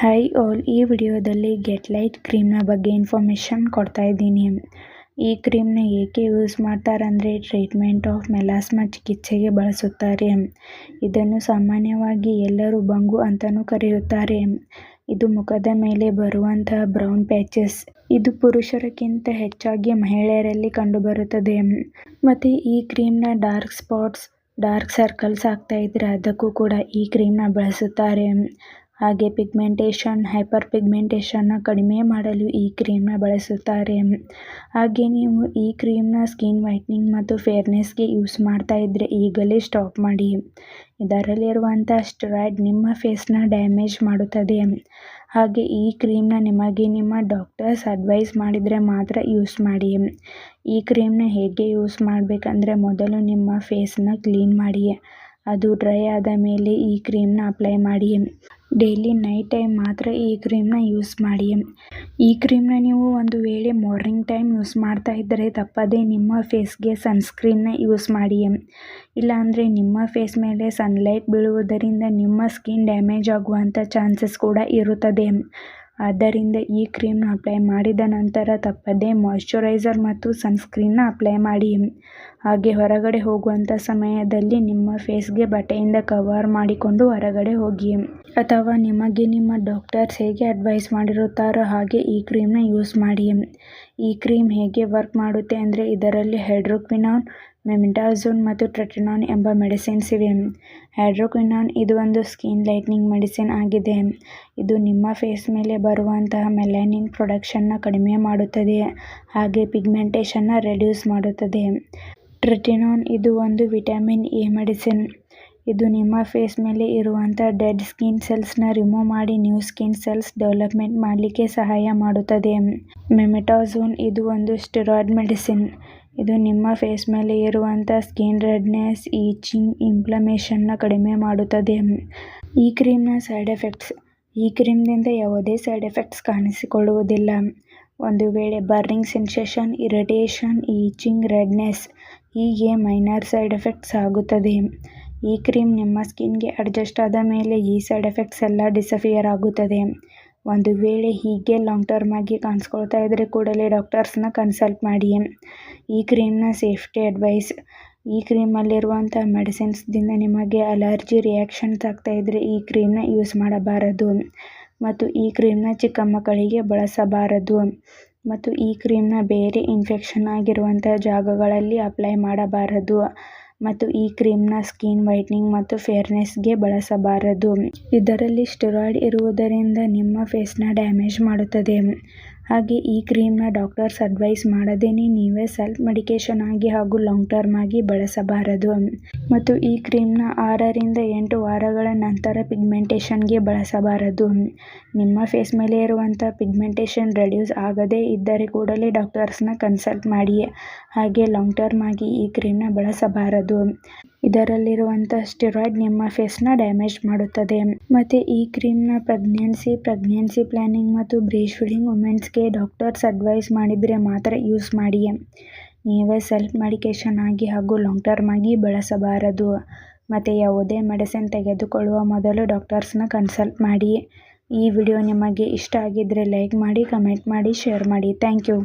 Hi all ಈ ವಿಡಿಯೋದಲ್ಲಿ get light ಕ್ರೀಮ್ನ ಬಗ್ಗೆ ಇನ್ಫಾರ್ಮೇಷನ್ ಕೊಡ್ತಾ ಇದ್ದೀನಿ. ಈ ಕ್ರೀಮ್ನ ಏಕೆ ಯೂಸ್ ಮಾಡ್ತಾರಂದರೆ ಟ್ರೀಟ್ಮೆಂಟ್ ಆಫ್ ಮೆಲಾಸ್ಮಾ ಚಿಕಿತ್ಸೆಗೆ ಬಳಸುತ್ತಾರೆ. ಇದನ್ನು ಸಾಮಾನ್ಯವಾಗಿ ಎಲ್ಲರೂ ಬಂಗು ಅಂತಲೂ ಕರೆಯುತ್ತಾರೆ. ಇದು ಮುಖದ ಮೇಲೆ ಬರುವಂತಹ ಬ್ರೌನ್ ಪ್ಯಾಚಸ್ ಇದು ಪುರುಷರಕ್ಕಿಂತ ಹೆಚ್ಚಾಗಿ ಮಹಿಳೆಯರಲ್ಲಿ ಕಂಡುಬರುತ್ತದೆ. ಮತ್ತು ಈ ಕ್ರೀಮ್ನ ಡಾರ್ಕ್ ಸ್ಪಾಟ್ಸ್ ಡಾರ್ಕ್ ಸರ್ಕಲ್ಸ್ ಆಗ್ತಾ ಇದ್ರೆ ಅದಕ್ಕೂ ಕೂಡ ಈ ಕ್ರೀಮ್ನ ಬಳಸುತ್ತಾರೆ. ಹಾಗೆ ಪಿಗ್ಮೆಂಟೇಷನ್ ಹೈಪರ್ ಪಿಗ್ಮೆಂಟೇಷನ್ನ ಕಡಿಮೆ ಮಾಡಲು ಈ ಕ್ರೀಮ್ನ ಬಳಸುತ್ತಾರೆ. ಹಾಗೆ ನೀವು ಈ ಕ್ರೀಮ್ನ ಸ್ಕಿನ್ ವೈಟ್ನಿಂಗ್ ಮತ್ತು ಫೇರ್ನೆಸ್ಗೆ ಯೂಸ್ ಮಾಡ್ತಾ ಇದ್ದರೆ ಈಗಲೇ ಸ್ಟಾಪ್ ಮಾಡಿ. ಇದರಲ್ಲಿರುವಂಥ ಸ್ಟೆರಾಯ್ಡ್ ನಿಮ್ಮ ಫೇಸ್ನ ಡ್ಯಾಮೇಜ್ ಮಾಡುತ್ತದೆ. ಹಾಗೆ ಈ ಕ್ರೀಮ್ನ ನಿಮಗೆ ನಿಮ್ಮ ಡಾಕ್ಟರ್ಸ್ ಅಡ್ವೈಸ್ ಮಾಡಿದರೆ ಮಾತ್ರ ಯೂಸ್ ಮಾಡಿ. ಈ ಕ್ರೀಮ್ನ ಹೇಗೆ ಯೂಸ್ ಮಾಡಬೇಕಂದ್ರೆ ಮೊದಲು ನಿಮ್ಮ ಫೇಸ್ನ ಕ್ಲೀನ್ ಮಾಡಿ. ಅದು ಡ್ರೈ ಆದ ಮೇಲೆ ಈ ಕ್ರೀಮ್ನ ಅಪ್ಲೈ ಮಾಡಿ. ಡೈಲಿ ನೈಟ್ ಟೈಮ್ ಮಾತ್ರ ಈ ಕ್ರೀಮ್ನ ಯೂಸ್ ಮಾಡಿ. ಈ ಕ್ರೀಮ್ನ ನೀವು ಒಂದು ವೇಳೆ ಮಾರ್ನಿಂಗ್ ಟೈಮ್ ಯೂಸ್ ಮಾಡ್ತಾ ಇದ್ದರೆ ತಪ್ಪದೇ ನಿಮ್ಮ ಫೇಸ್ಗೆ ಸನ್ಸ್ಕ್ರೀನ್ನ ಯೂಸ್ ಮಾಡಿ. ಇಲ್ಲಾಂದರೆ ನಿಮ್ಮ ಫೇಸ್ ಮೇಲೆ ಸನ್ಲೈಟ್ ಬೀಳುವುದರಿಂದ ನಿಮ್ಮ ಸ್ಕಿನ್ ಡ್ಯಾಮೇಜ್ ಆಗುವಂಥ ಚಾನ್ಸಸ್ ಕೂಡ ಇರುತ್ತದೆ. ಆದ್ದರಿಂದ ಈ ಕ್ರೀಮ್ನ ಅಪ್ಲೈ ಮಾಡಿದ ನಂತರ ತಪ್ಪದೇ ಮಾಯಿಶ್ಚರೈಸರ್ ಮತ್ತು ಸನ್ಸ್ಕ್ರೀನ್ನ ಅಪ್ಲೈ ಮಾಡಿ. ಹಾಗೆ ಹೊರಗಡೆ ಹೋಗುವಂಥ ಸಮಯದಲ್ಲಿ ನಿಮ್ಮ ಫೇಸ್ಗೆ ಬಟ್ಟೆಯಿಂದ ಕವರ್ ಮಾಡಿಕೊಂಡು ಹೊರಗಡೆ ಹೋಗಿ. ಅಥವಾ ನಿಮಗೆ ನಿಮ್ಮ ಡಾಕ್ಟರ್ಸ್ ಹೇಗೆ ಅಡ್ವೈಸ್ ಮಾಡಿರುತ್ತಾರೋ ಹಾಗೆ ಈ ಕ್ರೀಮ್ನ ಯೂಸ್ ಮಾಡಿ. ಈ ಕ್ರೀಮ್ ಹೇಗೆ ವರ್ಕ್ ಮಾಡುತ್ತೆ ಅಂದರೆ ಇದರಲ್ಲಿ ಹೈಡ್ರೋಕ್ವಿನಾನ್ ಮೆಮಿಟಾಝೋನ್ ಮತ್ತು ಟ್ರೆಟಿನೋನ್ ಎಂಬ ಮೆಡಿಸಿನ್ಸ್ ಇವೆ. ಹೈಡ್ರೋಕ್ವಿನಾನ್ ಇದು ಒಂದು ಸ್ಕಿನ್ ಲೈಟ್ನಿಂಗ್ ಮೆಡಿಸಿನ್ ಆಗಿದೆ. ಇದು ನಿಮ್ಮ ಫೇಸ್ ಮೇಲೆ ಬರುವಂತಹ ಮೆಲನಿನ್ ಪ್ರೊಡಕ್ಷನ್ನ ಕಡಿಮೆ ಮಾಡುತ್ತದೆ. ಹಾಗೆ ಪಿಗ್ಮೆಂಟೇಷನ್ನ ರೆಡ್ಯೂಸ್ ಮಾಡುತ್ತದೆ. ಟ್ರೆಟಿನಾನ್ ಇದು ಒಂದು ವಿಟಮಿನ್ ಎ ಮೆಡಿಸಿನ್. ಇದು ನಿಮ್ಮ ಫೇಸ್ ಮೇಲೆ ಇರುವಂಥ ಡೆಡ್ ಸ್ಕಿನ್ ಸೆಲ್ಸ್ನ ರಿಮೂವ್ ಮಾಡಿ ನ್ಯೂ ಸ್ಕಿನ್ ಸೆಲ್ಸ್ ಡೆವಲಪ್ಮೆಂಟ್ ಮಾಡಲಿಕ್ಕೆ ಸಹಾಯ ಮಾಡುತ್ತದೆ. ಮೆಮೆಟಾಝೋನ್ ಇದು ಒಂದು ಸ್ಟಿರಾಯ್ಡ್ ಮೆಡಿಸಿನ್. ಇದು ನಿಮ್ಮ ಫೇಸ್ ಮೇಲೆ ಇರುವಂಥ ಸ್ಕಿನ್ ರೆಡ್ನೆಸ್ ಈಚಿಂಗ್ ಇನ್ಫ್ಲಮೇಷನ್ನ ಕಡಿಮೆ ಮಾಡುತ್ತದೆ. ಈ ಕ್ರೀಮ್ನ ಸೈಡ್ ಎಫೆಕ್ಟ್ಸ್ ಈ ಕ್ರೀಮ್ನಿಂದ ಯಾವುದೇ ಸೈಡ್ ಎಫೆಕ್ಟ್ಸ್ ಕಾಣಿಸಿಕೊಳ್ಳುವುದಿಲ್ಲ. ಒಂದು ವೇಳೆ burning sensation irritation itching redness ಹೀಗೆ ಮೈನರ್ ಸೈಡ್ ಎಫೆಕ್ಟ್ಸ್ ಆಗುತ್ತದೆ. ಈ ಕ್ರೀಮ್ ನಿಮ್ಮ ಸ್ಕಿನ್ಗೆ ಅಡ್ಜಸ್ಟ್ ಆದ ಮೇಲೆ ಈ ಸೈಡ್ ಎಫೆಕ್ಟ್ಸ್ ಎಲ್ಲ ಡಿಸಫಿಯರ್ ಆಗುತ್ತದೆ. ಒಂದು ವೇಳೆ ಹೀಗೆ ಲಾಂಗ್ ಟರ್ಮ್ ಆಗಿ ಕಾಣಿಸ್ಕೊಳ್ತಾ ಇದ್ದರೆ ಕೂಡಲೇ ಡಾಕ್ಟರ್ಸ್ನ ಕನ್ಸಲ್ಟ್ ಮಾಡಿ. ಈ ಕ್ರೀಮ್ನ ಸೇಫ್ಟಿ ಅಡ್ವೈಸ್ ಈ ಕ್ರೀಮಲ್ಲಿರುವಂಥ ಮೆಡಿಸಿನ್ಸ್ದಿಂದ ನಿಮಗೆ ಅಲರ್ಜಿ ರಿಯಾಕ್ಷನ್ಸ್ ಆಗ್ತಾ ಇದ್ದರೆ ಈ ಕ್ರೀಮ್ನ ಯೂಸ್ ಮಾಡಬಾರದು. ಮತ್ತು ಈ ಕ್ರೀಮ್ನ ಚಿಕ್ಕ ಮಕ್ಕಳಿಗೆ ಬಳಸಬಾರದು. ಮತ್ತು ಈ ಕ್ರೀಮ್ನ ಬೇರೆ ಇನ್ಫೆಕ್ಷನ್ ಆಗಿರುವಂಥ ಜಾಗಗಳಲ್ಲಿ ಅಪ್ಲೈ ಮಾಡಬಾರದು. ಮತ್ತು ಈ ಕ್ರೀಮ್ನ ಸ್ಕಿನ್ ವೈಟ್ನಿಂಗ್ ಮತ್ತು ಫೇರ್ನೆಸ್ಗೆ ಬಳಸಬಾರದು. ಇದರಲ್ಲಿ ಸ್ಟೆರಾಯ್ಡ್ ಇರುವುದರಿಂದ ನಿಮ್ಮ ಫೇಸ್ನ ಡ್ಯಾಮೇಜ್ ಮಾಡುತ್ತದೆ. ಹಾಗೆ ಈ ಕ್ರೀಮ್ನ ಡಾಕ್ಟರ್ಸ್ ಅಡ್ವೈಸ್ ಮಾಡದೇನೆ ನೀವೇ ಸೆಲ್ಫ್ ಮೆಡಿಕೇಷನ್ ಆಗಿ ಹಾಗೂ ಲಾಂಗ್ ಟರ್ಮ್ ಆಗಿ ಬಳಸಬಾರದು. ಮತ್ತು ಈ ಕ್ರೀಮ್ನ ಆರರಿಂದ ಎಂಟು ವಾರಗಳ ನಂತರ ಪಿಗ್ಮೆಂಟೇಷನ್ಗೆ ಬಳಸಬಾರದು. ನಿಮ್ಮ ಫೇಸ್ ಮೇಲೆ ಇರುವಂಥ ಪಿಗ್ಮೆಂಟೇಷನ್ ರೆಡ್ಯೂಸ್ ಆಗದೇ ಇದ್ದರೆ ಕೂಡಲೇ ಡಾಕ್ಟರ್ಸ್ನ ಕನ್ಸಲ್ಟ್ ಮಾಡಿ ಹಾಗೆ ಲಾಂಗ್ ಟರ್ಮ್ ಆಗಿ ಈ ಕ್ರೀಮ್ನ ಬಳಸಬಾರದು. ಇದರಲ್ಲಿರುವಂಥ ಸ್ಟೆರಾಯ್ಡ್ ನಿಮ್ಮ ಫೇಸ್ನ ಡ್ಯಾಮೇಜ್ ಮಾಡುತ್ತದೆ. ಮತ್ತು ಈ ಕ್ರೀಮ್ನ ಪ್ರೆಗ್ನೆನ್ಸಿ ಪ್ರೆಗ್ನೆನ್ಸಿ ಪ್ಲಾನಿಂಗ್ ಮತ್ತು ಬ್ರೀಸ್ ಫೀಡಿಂಗ್ ವುಮೆನ್ಸ್ಗೆ ಡಾಕ್ಟರ್ಸ್ ಅಡ್ವೈಸ್ ಮಾಡಿದರೆ ಮಾತ್ರ ಯೂಸ್ ಮಾಡಿ ನೀವೇ ಸೆಲ್ಫ್ ಮೆಡಿಕೇಷನ್ ಆಗಿ ಹಾಗೂ ಲಾಂಗ್ ಟರ್ಮ್ ಆಗಿ ಬಳಸಬಾರದು. ಮತ್ತು ಯಾವುದೇ ಮೆಡಿಸಿನ್ ತೆಗೆದುಕೊಳ್ಳುವ ಮೊದಲು ಡಾಕ್ಟರ್ಸ್ನ ಕನ್ಸಲ್ಟ್ ಮಾಡಿ ಈ ವಿಡಿಯೋ ನಿಮಗೆ ಇಷ್ಟ ಆಗಿದ್ದರೆ ಲೈಕ್ ಮಾಡಿ ಕಮೆಂಟ್ ಮಾಡಿ ಶೇರ್ ಮಾಡಿ. Thank you